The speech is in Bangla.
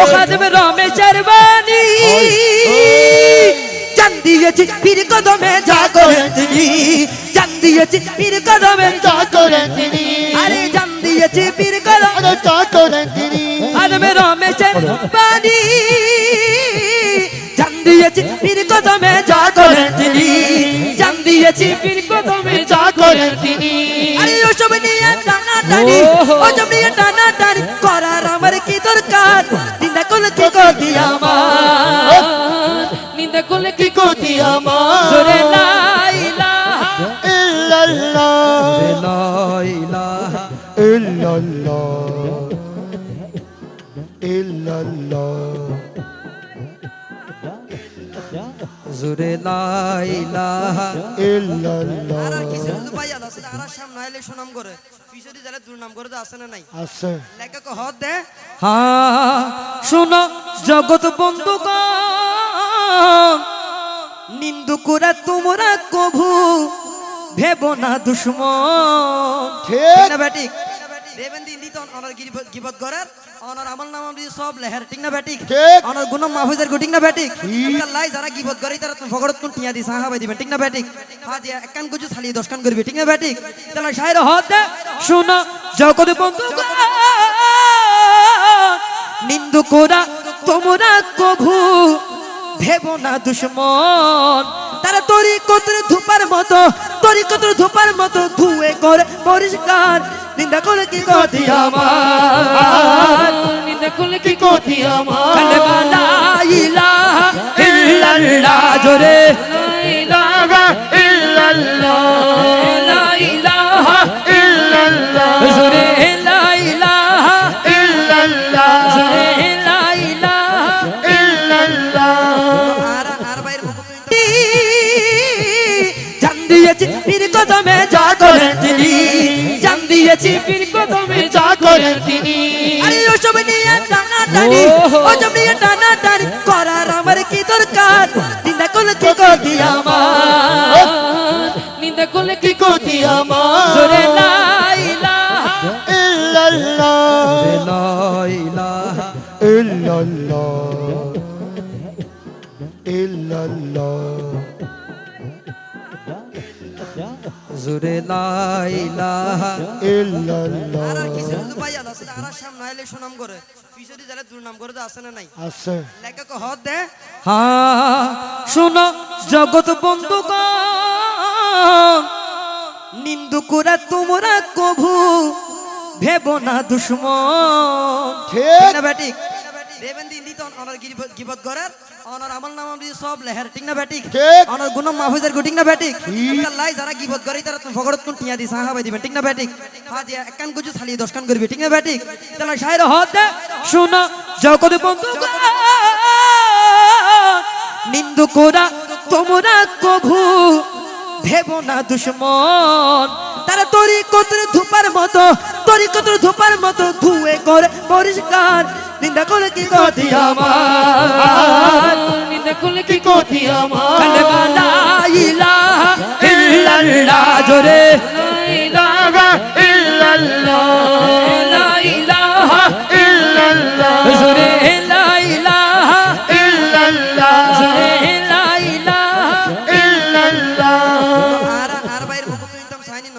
ও খাদম রমেশের বাণী জান দিয়েছি পীর কদমে যা করে তিনি। জান দিয়েছি পীর কদমে চা করে তিনি। আরে জান দিয়েছি পীর কদমে আরে চা করে তিনি। খাদম রমেশের বাণী জান দিয়েছি পীর কদমে যা করে তিনি। জান দিয়েছি পীর কদমে চা করে তিনি। আরে ওসব নিয়ে টানা টানি ওসব নিয়ে টানা টানি করার আমার কি দরকার? দিনা কোলে কি করবি আমার। নিন্দা কোলে কি কি করতি আমার? জোরে লা ইল্লাল্লাহ। ইল্লাল্লাহ। ইল্লাল্লাহ। জোরে ইল্লাল্লাহ। আর কিছু আর সামনে আইলে সুনাম করে। দুর্নাম করে আছে না নাই? আছে। লেখা কো দে। হ্যাঁ শোনো। জগৎ বন্ধু নিন্দু করে তোমরা কভু ভেব না দুশ্মন। ঠিক। না ব্যাটিক দেবেন দিন দিত অনার গিবত করার। অনার আমল নাম দিয়ে সব লেহার ঠিক না ব্যাটিক ঠিক। অনার গুণম মাহফুজের গুটিং না ব্যাটিক লাই যারা গিবত করে তারা ফগড়ত কোন টিয়া দি সাহা বাই দিবেন ঠিক না ব্যাটিক হ্যাঁ যে এক কান কুচু ছালিয়ে দশ কান করবি ঠিক না ব্যাটিক তাহলে শায়ের হদ দে জগৎ বন্ধু নিন্দু কোরা তোমরা কভু ভেব না দুশ্মন। তারা তরি কতরে ধুপার মতো তরি কতরে ধুপার মতো ধুয়ে করে পরিষ্কার। নিন্দা করে কি কতি আমার? নিন্দা করে কি করতি আমার? কালেমা লা ইলাহা ইল্লাল্লাহ জোরে। ইলাহা ইল্লাল্লাহ। দিয়েছি পীর কদমে চা করে তিনি আরে ওসব নিয়ে টানা টানি ওসব নিয়ে টানা টানি করার আমার কি দরকার? নিন্দা করলে কি করবি আমার? নিন্দা করলে কি করতি আমার? জোরে লা ইলাহা ইল্লাল্লাহ। লা ইলাহা ইল্লাল্লাহ। ইল্লাল্লাহ। জোরে লা ইলাহা ইল্লাল্লাহ। আর আর কিছু সামনে আইলে সুনাম করে। ফিসরি জালে দুর্নাম করে তো আছে না নাই? আছে। লেখা কো হদ দে। শোনো জগৎ বন্ধু নিন্দু করে তোমরা কভু ভেব না দুশ্মন। ঠিক। না ব্যাটিক দেবেন দিন দিত অনার গিবত করার অনার আমল নাম দিয়ে সব লেহার ঠিক না ব্যাটিক। অনার গুণম মাহফুজের গুটিং না ব্যাটিক? লাই যারা গিবত করে তারা ফগড়ত কোন টিয়া দি সাহা বাই দিবেন ঠিক না ব্যাটিক? হ্যাঁ যে এক কান কুচু ছালিয়ে দশ কান করবি ঠিক না ব্যাটিক? তাহলে শায়ের দে শোনো জগৎ বন্ধু নিন্দু কোরা তোমরা কভু ভেব না দুশ্মন। তারা তরি কতরে ধুপার মতো তরি কতরে ধুপার মতো ধুয়ে করে পরিষ্কার নিন্দা করে কি কতি আমার করতি আমার। লা ইলাহা ইল্লাল্লাহ জোরে।